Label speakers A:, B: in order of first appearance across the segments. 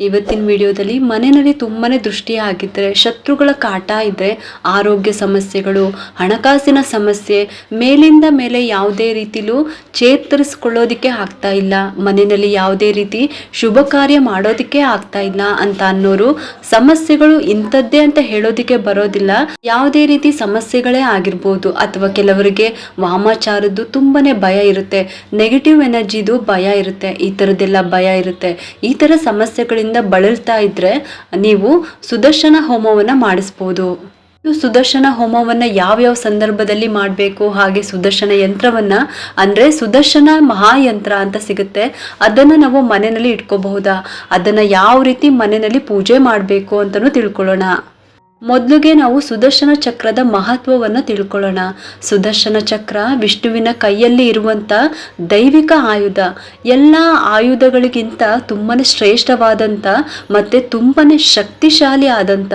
A: ಇವತ್ತಿನ ವಿಡಿಯೋದಲ್ಲಿ ಮನೆಯಲ್ಲಿ ತುಂಬಾನೇ ದೃಷ್ಟಿ ಆಗಿದ್ರೆ ಶತ್ರುಗಳ ಕಾಟ ಇದ್ರೆ, ಆರೋಗ್ಯ ಸಮಸ್ಯೆಗಳು, ಹಣಕಾಸಿನ ಸಮಸ್ಯೆ, ಮೇಲಿಂದ ಮೇಲೆ ಯಾವುದೇ ರೀತಿಲೂ ಚೇತರಿಸ್ಕೊಳ್ಳೋದಿಕ್ಕೆ ಆಗ್ತಾ ಇಲ್ಲ. ಮನೆಯಲ್ಲಿ ಯಾವುದೇ ರೀತಿ ಶುಭ ಕಾರ್ಯ ಮಾಡೋದಿಕ್ಕೆ ಆಗ್ತಾ ಇಲ್ಲ ಅಂತ ಅನ್ನೋರು ಸಮಸ್ಯೆಗಳು ಇಂಥದ್ದೇ ಅಂತ ಹೇಳೋದಿಕ್ಕೆ ಬರೋದಿಲ್ಲ. ಯಾವುದೇ ರೀತಿ ಸಮಸ್ಯೆಗಳೇ ಆಗಿರ್ಬೋದು. ಅಥವಾ ಕೆಲವರಿಗೆ ವಾಮಾಚಾರದ್ದು ತುಂಬಾನೇ ಭಯ ಇರುತ್ತೆ. ನೆಗೆಟಿವ್ ಎನರ್ಜಿದು ಭಯ ಇರುತ್ತೆ. ಈ ಥರದ್ದೆಲ್ಲ ಭಯ ಇರುತ್ತೆ. ಈ ಥರ ಸಮಸ್ಯೆಗಳಿಂದ ಬಳಲ್ತಾ ಇದ್ರೆ ನೀವು ಸುದರ್ಶನ ಹೋಮವನ್ನ ಮಾಡಿಸ್ಬೋದು. ಸುದರ್ಶನ ಹೋಮವನ್ನ ಯಾವ್ಯಾವ ಸಂದರ್ಭದಲ್ಲಿ ಮಾಡಬೇಕು, ಹಾಗೆ ಸುದರ್ಶನ ಯಂತ್ರವನ್ನ, ಅಂದ್ರೆ ಸುದರ್ಶನ ಮಹಾಯಂತ್ರ ಅಂತ ಸಿಗುತ್ತೆ. ಅದನ್ನ ನಾವು ಮನೆಯಲ್ಲಿ ಇಟ್ಕೋಬಹುದಾ? ಅದನ್ನ ಯಾವ ರೀತಿ ಮನೆಯಲ್ಲಿ ಪೂಜೆ ಮಾಡಬೇಕು ಅಂತಲೂ ತಿಳ್ಕೊಳ್ಳೋಣ. ಮೊದಲಿಗೆ ನಾವು ಸುದರ್ಶನ ಚಕ್ರದ ಮಹತ್ವವನ್ನು ತಿಳ್ಕೊಳ್ಳೋಣ. ಸುದರ್ಶನ ಚಕ್ರ ವಿಷ್ಣುವಿನ ಕೈಯಲ್ಲಿ ಇರುವಂತ ದೈವಿಕ ಆಯುಧ. ಎಲ್ಲ ಆಯುಧಗಳಿಗಿಂತ ತುಂಬಾನೇ ಶ್ರೇಷ್ಠವಾದಂಥ ಮತ್ತೆ ತುಂಬಾನೇ ಶಕ್ತಿಶಾಲಿ ಆದಂಥ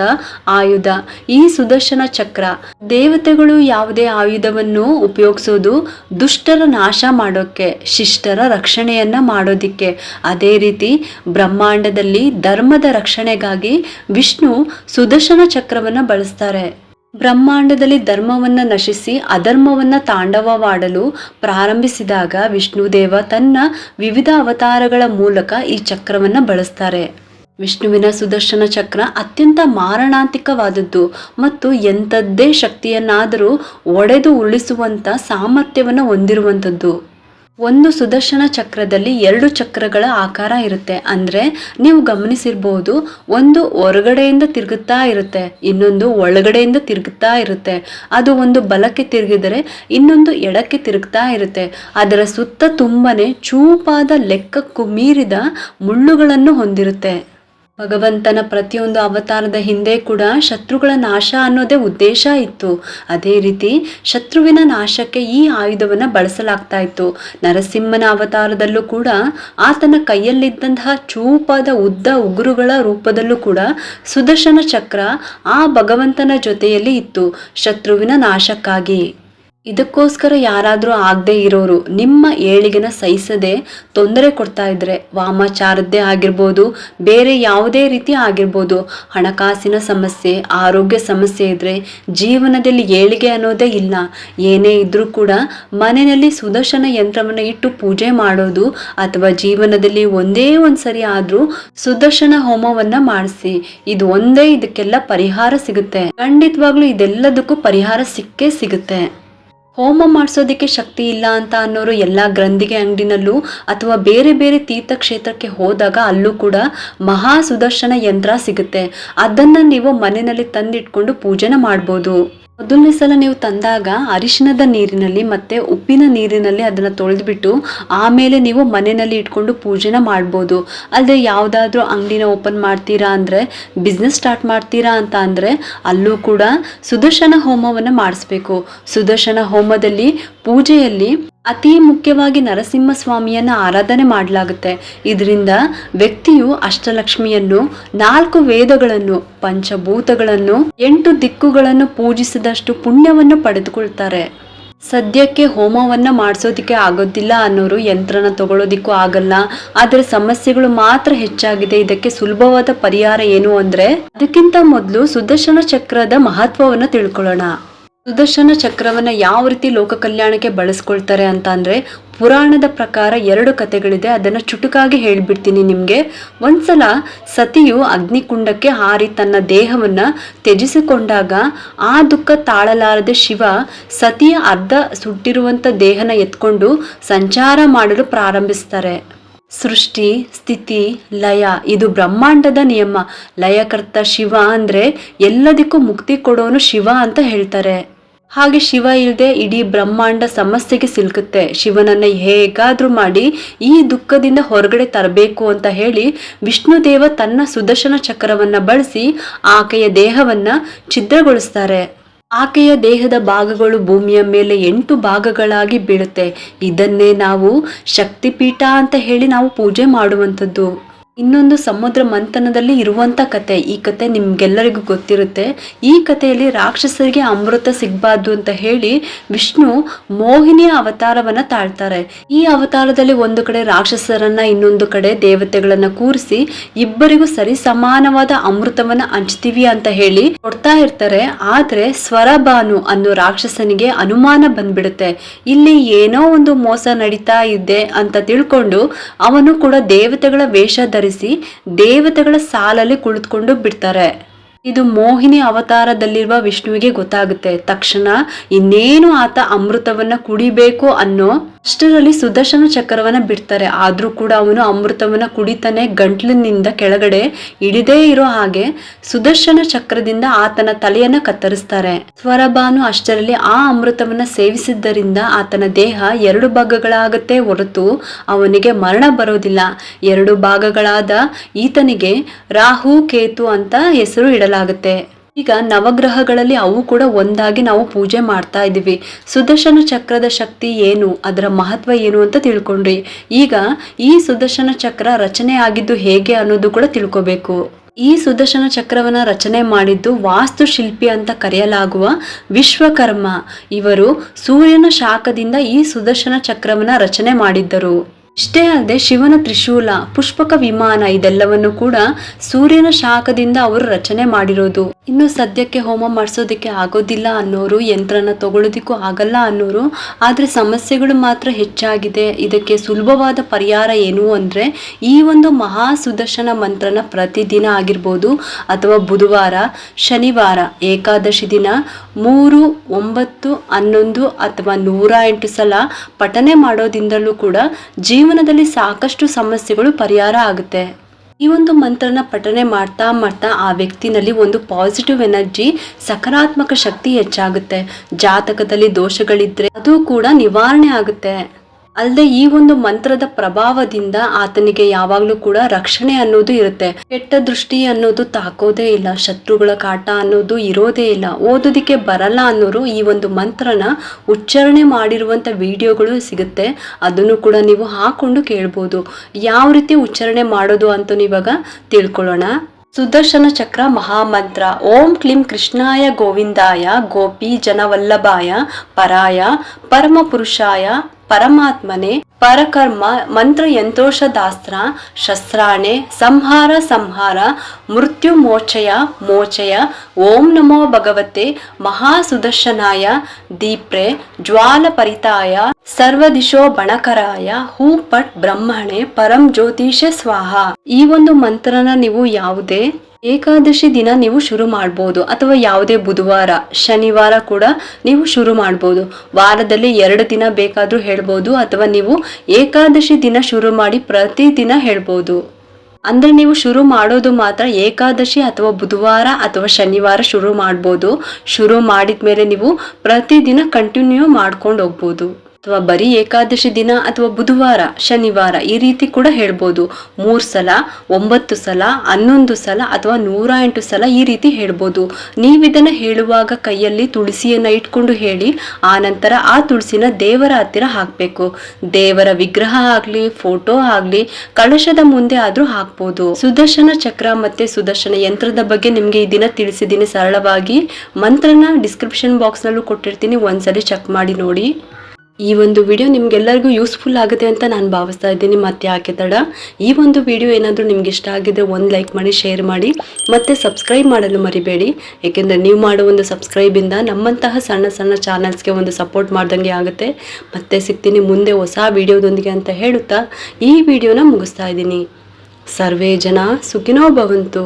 A: ಆಯುಧ. ಈ ಸುದರ್ಶನ ಚಕ್ರ ದೇವತೆಗಳು ಯಾವುದೇ ಆಯುಧವನ್ನು ಉಪಯೋಗಿಸೋದು ದುಷ್ಟರ ನಾಶ ಮಾಡೋಕ್ಕೆ, ಶಿಷ್ಟರ ರಕ್ಷಣೆಯನ್ನ ಮಾಡೋದಿಕ್ಕೆ. ಅದೇ ರೀತಿ ಬ್ರಹ್ಮಾಂಡದಲ್ಲಿ ಧರ್ಮದ ರಕ್ಷಣೆಗಾಗಿ ವಿಷ್ಣು ಸುದರ್ಶನ ಚಕ್ರವನ್ನ ಬಳಸ್ತಾರೆ. ಬ್ರಹ್ಮಾಂಡದಲ್ಲಿ ಧರ್ಮವನ್ನ ನಶಿಸಿ ಅಧರ್ಮವನ್ನ ತಾಂಡವವಾಡಲು ಪ್ರಾರಂಭಿಸಿದಾಗ ವಿಷ್ಣುದೇವ ತನ್ನ ವಿವಿಧ ಅವತಾರಗಳ ಮೂಲಕ ಈ ಚಕ್ರವನ್ನ ಬಳಸ್ತಾರೆ. ವಿಷ್ಣುವಿನ ಸುದರ್ಶನ ಚಕ್ರ ಅತ್ಯಂತ ಮಾರಣಾಂತಿಕವಾದದ್ದು ಮತ್ತು ಎಂಥದ್ದೇ ಶಕ್ತಿಯನ್ನಾದರೂ ಒಡೆದು ಉರುಳಿಸುವಂತ ಸಾಮರ್ಥ್ಯವನ್ನು ಹೊಂದಿರುವಂಥದ್ದು. ಒಂದು ಸುದರ್ಶನ ಚಕ್ರದಲ್ಲಿ ಎರಡು ಚಕ್ರಗಳ ಆಕಾರ ಇರುತ್ತೆ. ಅಂದ್ರೆ ನೀವು ಗಮನಿಸಿರ್ಬೋದು, ಒಂದು ಹೊರಗಡೆಯಿಂದ ತಿರುಗುತ್ತಾ ಇರುತ್ತೆ, ಇನ್ನೊಂದು ಒಳಗಡೆಯಿಂದ ತಿರುಗುತ್ತಾ ಇರುತ್ತೆ. ಅದು ಒಂದು ಬಲಕ್ಕೆ ತಿರುಗಿದರೆ ಇನ್ನೊಂದು ಎಡಕ್ಕೆ ತಿರುಗ್ತಾ ಇರುತ್ತೆ. ಅದರ ಸುತ್ತ ತುಂಬಾನೇ ಚೂಪಾದ ಲೆಕ್ಕಕ್ಕೂ ಮೀರಿದ ಮುಳ್ಳುಗಳನ್ನು ಹೊಂದಿರುತ್ತೆ. ಭಗವಂತನ ಪ್ರತಿಯೊಂದು ಅವತಾರದ ಹಿಂದೆ ಕೂಡ ಶತ್ರುಗಳ ನಾಶ ಅನ್ನೋದೇ ಉದ್ದೇಶ ಇತ್ತು. ಅದೇ ರೀತಿ ಶತ್ರುವಿನ ನಾಶಕ್ಕೆ ಈ ಆಯುಧವನ್ನು ಬಳಸಲಾಗ್ತಾ ಇತ್ತು. ನರಸಿಂಹನ ಅವತಾರದಲ್ಲೂ ಕೂಡ ಆತನ ಕೈಯಲ್ಲಿದ್ದಂತಹ ಚೂಪಾದ ಉದ್ದ ಉಗುರುಗಳ ರೂಪದಲ್ಲೂ ಕೂಡ ಸುದರ್ಶನ ಚಕ್ರ ಆ ಭಗವಂತನ ಜೊತೆಯಲ್ಲಿ ಇತ್ತು. ಶತ್ರುವಿನ ನಾಶಕ್ಕಾಗಿ. ಇದಕ್ಕೋಸ್ಕರ ಯಾರಾದರೂ ಆಗದೆ ಇರೋರು ನಿಮ್ಮ ಏಳಿಗೆನ ಸಹಿಸದೆ ತೊಂದರೆ ಕೊಡ್ತಾ ಇದ್ರೆ ವಾಮಾಚಾರದ್ದೇ ಆಗಿರ್ಬೋದು, ಬೇರೆ ಯಾವುದೇ ರೀತಿ ಆಗಿರ್ಬೋದು, ಹಣಕಾಸಿನ ಸಮಸ್ಯೆ, ಆರೋಗ್ಯ ಸಮಸ್ಯೆ ಇದ್ರೆ ಜೀವನದಲ್ಲಿ ಏಳಿಗೆ ಅನ್ನೋದೇ ಇಲ್ಲ. ಏನೇ ಇದ್ರೂ ಕೂಡ ಮನೆಯಲ್ಲಿ ಸುದರ್ಶನ ಯಂತ್ರವನ್ನು ಇಟ್ಟು ಪೂಜೆ ಮಾಡೋದು ಅಥವಾ ಜೀವನದಲ್ಲಿ ಒಂದೇ ಒಂದು ಸರಿ ಆದ್ರೂ ಸುದರ್ಶನ ಹೋಮವನ್ನ ಮಾಡಿಸಿ, ಇದು ಒಂದೇ ಇದಕ್ಕೆಲ್ಲ ಪರಿಹಾರ ಸಿಗುತ್ತೆ. ಖಂಡಿತವಾಗ್ಲೂ ಇದೆಲ್ಲದಕ್ಕೂ ಪರಿಹಾರ ಸಿಕ್ಕೇ ಸಿಗುತ್ತೆ. ಹೋಮ ಮಾಡಿಸೋದಕ್ಕೆ ಶಕ್ತಿ ಇಲ್ಲ ಅಂತ ಅನ್ನೋರು ಎಲ್ಲ ಗ್ರಂಥಿಗೆ ಅಂಗಡಿನಲ್ಲೂ ಅಥವಾ ಬೇರೆ ಬೇರೆ ತೀರ್ಥಕ್ಷೇತ್ರಕ್ಕೆ ಹೋದಾಗ ಅಲ್ಲೂ ಕೂಡ ಮಹಾ ಸುದರ್ಶನ ಯಂತ್ರ ಸಿಗುತ್ತೆ. ಅದನ್ನು ನೀವು ಮನೆಯಲ್ಲಿ ತಂದಿಟ್ಕೊಂಡು ಪೂಜೆನ ಮಾಡ್ಬೋದು. ಮೊದಲನೇ ಸಲ ನೀವು ತಂದಾಗ ಅರಿಶಿಣದ ನೀರಿನಲ್ಲಿ ಮತ್ತೆ ಉಪ್ಪಿನ ನೀರಿನಲ್ಲಿ ಅದನ್ನ ತೊಳೆದ್ಬಿಟ್ಟು ಆಮೇಲೆ ನೀವು ಮನೆಯಲ್ಲಿ ಇಟ್ಕೊಂಡು ಪೂಜೆನ ಮಾಡ್ಬೋದು. ಅಲ್ಲದೆ ಯಾವುದಾದ್ರೂ ಅಂಗಡಿನ ಓಪನ್ ಮಾಡ್ತೀರಾ ಅಂದ್ರೆ ಬಿಸ್ನೆಸ್ ಸ್ಟಾರ್ಟ್ ಮಾಡ್ತೀರಾ ಅಂತ ಅಂದರೆ ಅಲ್ಲೂ ಕೂಡ ಸುದರ್ಶನ ಹೋಮವನ್ನು ಮಾಡಿಸ್ಬೇಕು. ಸುದರ್ಶನ ಹೋಮದಲ್ಲಿ ಪೂಜೆಯಲ್ಲಿ ಅತಿ ಮುಖ್ಯವಾಗಿ ನರಸಿಂಹ ಸ್ವಾಮಿಯನ್ನ ಆರಾಧನೆ ಮಾಡಲಾಗುತ್ತೆ. ಇದರಿಂದ ವ್ಯಕ್ತಿಯು ಅಷ್ಟಲಕ್ಷ್ಮಿಯನ್ನು, ನಾಲ್ಕು ವೇದಗಳನ್ನು, ಪಂಚಭೂತಗಳನ್ನು, ಎಂಟು ದಿಕ್ಕುಗಳನ್ನು ಪೂಜಿಸಿದಷ್ಟು ಪುಣ್ಯವನ್ನು ಪಡೆದುಕೊಳ್ತಾರೆ. ಸದ್ಯಕ್ಕೆ ಹೋಮವನ್ನ ಮಾಡಿಸೋದಕ್ಕೆ ಆಗೋದಿಲ್ಲ ಅನ್ನೋರು ಯಂತ್ರನ ತಗೊಳ್ಳೋದಿಕ್ಕೂ ಆಗಲ್ಲ. ಆದರೆ ಸಮಸ್ಯೆಗಳು ಮಾತ್ರ ಹೆಚ್ಚಾಗಿದೆ. ಇದಕ್ಕೆ ಸುಲಭವಾದ ಪರಿಹಾರ ಏನು ಅಂದ್ರೆ, ಅದಕ್ಕಿಂತ ಮೊದಲು ಸುದರ್ಶನ ಚಕ್ರದ ಮಹತ್ವವನ್ನು ತಿಳ್ಕೊಳ್ಳೋಣ. ಸುದರ್ಶನ ಚಕ್ರವನ್ನ ಯಾವ ರೀತಿ ಲೋಕ ಕಲ್ಯಾಣಕ್ಕೆ ಬಳಸ್ಕೊಳ್ತಾರೆ ಅಂತ ಅಂದ್ರೆ ಪುರಾಣದ ಪ್ರಕಾರ ಎರಡು ಕಥೆಗಳಿದೆ. ಅದನ್ನ ಚುಟುಕಾಗಿ ಹೇಳ್ಬಿಡ್ತೀನಿ ನಿಮಗೆ. ಒಂದ್ಸಲ ಸತಿಯು ಅಗ್ನಿಕುಂಡಕ್ಕೆ ಹಾರಿ ತನ್ನ ದೇಹವನ್ನ ತ್ಯಜಿಸಿಕೊಂಡಾಗ ಆ ದುಃಖ ತಾಳಲಾರದೆ ಶಿವ ಸತಿಯ ಅರ್ಧ ಸುಟ್ಟಿರುವಂತ ದೇಹನ ಎತ್ಕೊಂಡು ಸಂಚಾರ ಮಾಡಲು ಪ್ರಾರಂಭಿಸ್ತಾರೆ. ಸೃಷ್ಟಿ, ಸ್ಥಿತಿ, ಲಯ ಇದು ಬ್ರಹ್ಮಾಂಡದ ನಿಯಮ. ಲಯಕರ್ತ ಶಿವ ಅಂದ್ರೆ ಎಲ್ಲದಕ್ಕೂ ಮುಕ್ತಿ ಕೊಡೋನು ಶಿವ ಅಂತ ಹೇಳ್ತಾರೆ. ಹಾಗೆ ಶಿವ ಇಲ್ಲದೆ ಇಡೀ ಬ್ರಹ್ಮಾಂಡ ಸಮಸ್ಯೆಗೆ ಸಿಲುಕುತ್ತೆ. ಶಿವನನ್ನ ಹೇಗಾದ್ರೂ ಮಾಡಿ ಈ ದುಃಖದಿಂದ ಹೊರಗಡೆ ತರಬೇಕು ಅಂತ ಹೇಳಿ ವಿಷ್ಣುದೇವ ತನ್ನ ಸುದರ್ಶನ ಚಕ್ರವನ್ನ ಬಳಸಿ ಆಕೆಯ ದೇಹವನ್ನ ಛಿದ್ರಗೊಳಿಸ್ತಾರೆ. ಆಕೆಯ ದೇಹದ ಭಾಗಗಳು ಭೂಮಿಯ ಮೇಲೆ ಎಂಟು ಭಾಗಗಳಾಗಿ ಬೀಳುತ್ತೆ. ಇದನ್ನೇ ನಾವು ಶಕ್ತಿಪೀಠ ಅಂತ ಹೇಳಿ ನಾವು ಪೂಜೆ ಮಾಡುವಂಥದ್ದು. ಇನ್ನೊಂದು ಸಮುದ್ರ ಮಂಥನದಲ್ಲಿ ಇರುವಂತ ಕತೆ. ಈ ಕತೆ ನಿಮ್ಗೆಲ್ಲರಿಗೂ ಗೊತ್ತಿರುತ್ತೆ. ಈ ಕಥೆಯಲ್ಲಿ ರಾಕ್ಷಸರಿಗೆ ಅಮೃತ ಸಿಗ್ಬಾರ್ದು ಅಂತ ಹೇಳಿ ವಿಷ್ಣು ಮೋಹಿನಿಯ ಅವತಾರವನ್ನ ತಾಳ್ತಾರೆ. ಈ ಅವತಾರದಲ್ಲಿ ಒಂದು ಕಡೆ ರಾಕ್ಷಸರನ್ನ, ಇನ್ನೊಂದು ಕಡೆ ದೇವತೆಗಳನ್ನ ಕೂರಿಸಿ ಇಬ್ಬರಿಗೂ ಸರಿ ಸಮಾನವಾದ ಅಮೃತವನ್ನ ಹಂಚ್ತೀವಿ ಅಂತ ಹೇಳಿ ಕೊಡ್ತಾ ಇರ್ತಾರೆ. ಆದ್ರೆ ಸ್ವರಬಾನು ಅನ್ನೋ ರಾಕ್ಷಸನಿಗೆ ಅನುಮಾನ ಬಂದ್ಬಿಡುತ್ತೆ. ಇಲ್ಲಿ ಏನೋ ಒಂದು ಮೋಸ ನಡೀತಾ ಇದೆ ಅಂತ ತಿಳ್ಕೊಂಡು ಅವನು ಕೂಡ ದೇವತೆಗಳ ವೇಷ ದೇವತೆಗಳ ಸಾಲಲ್ಲಿ ಕುಳಿತುಕೊಂಡು ಬಿಡ್ತಾರೆ. ಇದು ಮೋಹಿನಿ ಅವತಾರದಲ್ಲಿರುವ ವಿಷ್ಣುವಿಗೆ ಗೊತ್ತಾಗುತ್ತೆ. ತಕ್ಷಣ ಇನ್ನೇನು ಆತ ಅಮೃತವನ್ನ ಕುಡಿಬೇಕು ಅನ್ನೋ ಅಷ್ಟರಲ್ಲಿ ಸುದರ್ಶನ ಚಕ್ರವನ್ನ ಬಿಡ್ತಾರೆ. ಆದ್ರೂ ಕೂಡ ಅವನು ಅಮೃತವನ್ನ ಕುಡಿತಾನೆ ಗಂಟ್ಲಿನಿಂದ ಕೆಳಗಡೆ ಇಳಿದೇ ಇರೋ ಹಾಗೆ ಸುದರ್ಶನ ಚಕ್ರದಿಂದ ಆತನ ತಲೆಯನ್ನ ಕತ್ತರಿಸ್ತಾರೆ. ಸ್ವರಬಾನು ಅಷ್ಟರಲ್ಲಿ ಆ ಅಮೃತವನ್ನ ಸೇವಿಸಿದ್ದರಿಂದ ಆತನ ದೇಹ ಎರಡು ಭಾಗಗಳಾಗತ್ತೆ ಹೊರತು ಅವನಿಗೆ ಮರಣ ಬರೋದಿಲ್ಲ. ಎರಡು ಭಾಗಗಳಾದ ಈತನಿಗೆ ರಾಹು, ಕೇತು ಅಂತ ಹೆಸರು ಇಡಲಾಗುತ್ತೆ ಈಗ ನವಗ್ರಹಗಳಲ್ಲಿ ಅವು ಕೂಡ ಒಂದಾಗಿ ನಾವು ಪೂಜೆ ಮಾಡ್ತಾ ಇದ್ದೀವಿ. ಸುದರ್ಶನ ಚಕ್ರದ ಶಕ್ತಿ ಏನು? ಅದರ ಮಹತ್ವ ಏನು ಅಂತ ತಿಳ್ಕೊಂಡ್ರಿ. ಈಗ ಈ ಸುದರ್ಶನ ಚಕ್ರ ರಚನೆ ಆಗಿದ್ದು ಹೇಗೆ ಅನ್ನೋದು ಕೂಡ ತಿಳ್ಕೊಬೇಕು. ಈ ಸುದರ್ಶನ ಚಕ್ರವನ್ನ ರಚನೆ ಮಾಡಿದ್ದು ವಾಸ್ತುಶಿಲ್ಪಿ ಅಂತ ಕರೆಯಲಾಗುವ ವಿಶ್ವಕರ್ಮ. ಇವರು ಸೂರ್ಯನ ಶಾಖದಿಂದ ಈ ಸುದರ್ಶನ ಚಕ್ರವನ್ನ ರಚನೆ ಮಾಡಿದ್ದರು. ಇಷ್ಟೇ ಅಲ್ಲದೆ ಶಿವನ ತ್ರಿಶೂಲ, ಪುಷ್ಪಕ ವಿಮಾನ ಇದೆಲ್ಲವನ್ನು ಕೂಡ ಸೂರ್ಯನ ಶಾಖದಿಂದ ಅವರು ರಚನೆ ಮಾಡಿರೋದು. ಇನ್ನು ಸದ್ಯಕ್ಕೆ ಹೋಮ ಮಾಡಿಸೋದಕ್ಕೆ ಆಗೋದಿಲ್ಲ ಅನ್ನೋರು, ಯಂತ್ರನ ತಗೊಳ್ಳೋದಿಕ್ಕೂ ಆಗಲ್ಲ ಅನ್ನೋರು, ಆದ್ರೆ ಸಮಸ್ಯೆಗಳು ಮಾತ್ರ ಹೆಚ್ಚಾಗಿದೆ. ಇದಕ್ಕೆ ಸುಲಭವಾದ ಪರಿಹಾರ ಏನು ಅಂದ್ರೆ, ಈ ಒಂದು ಮಹಾ ಸುದರ್ಶನ ಮಂತ್ರನ ಪ್ರತಿದಿನ ಆಗಿರ್ಬೋದು ಅಥವಾ ಬುಧವಾರ, ಶನಿವಾರ, ಏಕಾದಶಿ ದಿನ ಮೂರು, ಒಂಬತ್ತು, ಹನ್ನೊಂದು ಅಥವಾ ನೂರ ಎಂಟು ಸಲ ಪಠನೆ ಮಾಡೋದಿಂದಲೂ ಕೂಡ ಜೀವನದಲ್ಲಿ ಸಾಕಷ್ಟು ಸಮಸ್ಯೆಗಳು ಪರಿಹಾರ ಆಗುತ್ತೆ. ಈ ಒಂದು ಮಂತ್ರನ ಪಠನೆ ಮಾಡ್ತಾ ಮಾಡ್ತಾ ಆ ವ್ಯಕ್ತಿನಲ್ಲಿ ಒಂದು ಪಾಸಿಟಿವ್ ಎನರ್ಜಿ ಸಕಾರಾತ್ಮಕ ಶಕ್ತಿ ಹೆಚ್ಚಾಗುತ್ತೆ. ಜಾತಕದಲ್ಲಿ ದೋಷಗಳಿದ್ರೆ ಅದು ಕೂಡ ನಿವಾರಣೆ ಆಗುತ್ತೆ. ಅಲ್ಲದೆ ಈ ಒಂದು ಮಂತ್ರದ ಪ್ರಭಾವದಿಂದ ಆತನಿಗೆ ಯಾವಾಗಲೂ ಕೂಡ ರಕ್ಷಣೆ ಅನ್ನೋದು ಇರುತ್ತೆ. ಕೆಟ್ಟ ದೃಷ್ಟಿ ಅನ್ನೋದು ತಾಕೋದೇ ಇಲ್ಲ, ಶತ್ರುಗಳ ಕಾಟ ಅನ್ನೋದು ಇರೋದೇ ಇಲ್ಲ. ಓದೋದಿಕ್ಕೆ ಬರಲ್ಲ ಅನ್ನೋರು ಈ ಒಂದು ಮಂತ್ರನ ಉಚ್ಚಾರಣೆ ಮಾಡಿರುವಂತ ವಿಡಿಯೋಗಳು ಸಿಗುತ್ತೆ. ಅದನ್ನು ಕೂಡ ನೀವು ಹಾಕೊಂಡು ಕೇಳ್ಬೋದು. ಯಾವ ರೀತಿ ಉಚ್ಚಾರಣೆ ಮಾಡೋದು ಅಂತ ಇವಾಗ ತಿಳ್ಕೊಳ್ಳೋಣ. ಸುದರ್ಶನ ಚಕ್ರ ಮಹಾಮಂತ್ರ. ಓಂ ಕ್ಲಿಂ ಕೃಷ್ಣಾಯ ಗೋವಿಂದಾಯ ಗೋಪಿ ಜನವಲ್ಲಭಾಯ ಪರಾಯ ಪರಮ ಪುರುಷಾಯ ಪರಮಾತ್ಮನೆ, ಪರಕರ್ಮ, ಮಂತ್ರ ಯಂತ್ರೋಷದಾಸ್ತ್ರ, ಶಸ್ತ್ರಾಣೆ, ಸಂಹಾರ ಸಂಹಾರ, ಮೃತ್ಯು ಮೋಚಯ ಮೋಚಯ ಓಂ ನಮೋ ಭಗವತೆ, ಮಹಾಸುದರ್ಶನಾಯ, ದೀಪ್ರೆ, ಜ್ವಾಲ ಪರಿತಾಯ ಸರ್ವದಿಶೋ ಬಣಕರಾಯ, ಹೂ ಪಟ್ ಬ್ರಹ್ಮಣೆ, ಪರಂ ಜ್ಯೋತಿಷ ಸ್ವಾಹ. ಈ ಒಂದು ಮಂತ್ರನ ನೀವು ಯಾವುದೇ ಏಕಾದಶಿ ದಿನ ನೀವು ಶುರು ಮಾಡ್ಬೋದು. ಅಥವಾ ಯಾವುದೇ ಬುಧವಾರ, ಶನಿವಾರ ಕೂಡ ನೀವು ಶುರು ಮಾಡ್ಬೋದು. ವಾರದಲ್ಲಿ ಎರಡು ದಿನ ಬೇಕಾದರೂ ಹೇಳ್ಬೋದು. ಅಥವಾ ನೀವು ಏಕಾದಶಿ ದಿನ ಶುರು ಮಾಡಿ ಪ್ರತಿದಿನ ಹೇಳ್ಬೋದು. ಅಂದ್ರೆ ನೀವು ಶುರು ಮಾಡೋದು ಮಾತ್ರ ಏಕಾದಶಿ ಅಥವಾ ಬುಧವಾರ ಅಥವಾ ಶನಿವಾರ ಶುರು ಮಾಡ್ಬೋದು. ಶುರು ಮಾಡಿದ ಮೇಲೆ ನೀವು ಪ್ರತಿದಿನ ಕಂಟಿನ್ಯೂ ಮಾಡ್ಕೊಂಡು ಹೋಗ್ಬೋದು. ಅಥವಾ ಬರೀ ಏಕಾದಶಿ ದಿನ ಅಥವಾ ಬುಧವಾರ, ಶನಿವಾರ ಈ ರೀತಿ ಕೂಡ ಹೇಳ್ಬೋದು. ಮೂರು ಸಲ, ಒಂಬತ್ತು ಸಲ, ಹನ್ನೊಂದು ಸಲ ಅಥವಾ ನೂರ ಎಂಟು ಸಲ ಈ ರೀತಿ ಹೇಳ್ಬೋದು. ನೀವಿದನ್ನ ಹೇಳುವಾಗ ಕೈಯಲ್ಲಿ ತುಳಸಿಯನ್ನ ಇಟ್ಕೊಂಡು ಹೇಳಿ, ಆ ನಂತರ ಆ ತುಳಸಿನ ದೇವರ ಹತ್ತಿರ ಹಾಕ್ಬೇಕು. ದೇವರ ವಿಗ್ರಹ ಆಗ್ಲಿ, ಫೋಟೋ ಆಗ್ಲಿ, ಕಳಶದ ಮುಂದೆ ಆದ್ರೂ ಹಾಕ್ಬೋದು. ಸುದರ್ಶನ ಚಕ್ರ ಮತ್ತೆ ಸುದರ್ಶನ ಯಂತ್ರದ ಬಗ್ಗೆ ನಿಮ್ಗೆ ಈ ದಿನ ತಿಳಿಸಿದ್ದೀನಿ ಸರಳವಾಗಿ. ಮಂತ್ರನ ಡಿಸ್ಕ್ರಿಪ್ಷನ್ ಬಾಕ್ಸ್ ನಲ್ಲೂ ಕೊಟ್ಟಿರ್ತೀನಿ, ಒಂದ್ಸಲಿ ಚೆಕ್ ಮಾಡಿ ನೋಡಿ. ಈ ಒಂದು ವಿಡಿಯೋ ನಿಮ್ಗೆಲ್ಲರಿಗೂ ಯೂಸ್ಫುಲ್ ಆಗುತ್ತೆ ಅಂತ ನಾನು ಭಾವಿಸ್ತಾ ಇದ್ದೀನಿ. ಮತ್ತೆ ಯಾಕೆ ತಡ? ಈ ಒಂದು ವಿಡಿಯೋ ಏನಾದರೂ ನಿಮ್ಗೆ ಇಷ್ಟ ಆಗಿದೆ ಒಂದು ಲೈಕ್ ಮಾಡಿ ಶೇರ್ ಮಾಡಿ, ಮತ್ತೆ ಸಬ್ಸ್ಕ್ರೈಬ್ ಮಾಡಲು ಮರಿಬೇಡಿ. ಏಕೆಂದರೆ ನೀವು ಮಾಡೋ ಒಂದು ಸಬ್ಸ್ಕ್ರೈಬಿಂದ ನಮ್ಮಂತಹ ಸಣ್ಣ ಸಣ್ಣ ಚಾನಲ್ಸ್ಗೆ ಒಂದು ಸಪೋರ್ಟ್ ಮಾಡ್ದಂಗೆ ಆಗುತ್ತೆ. ಮತ್ತೆ ಸಿಗ್ತೀನಿ ಮುಂದೆ ಹೊಸ ವಿಡಿಯೋದೊಂದಿಗೆ ಅಂತ ಹೇಳುತ್ತಾ ಈ ವಿಡಿಯೋನ ಮುಗಿಸ್ತಾ ಇದ್ದೀನಿ. ಸರ್ವೇ ಜನ ಸುಖಿನೋ ಭವಂತು.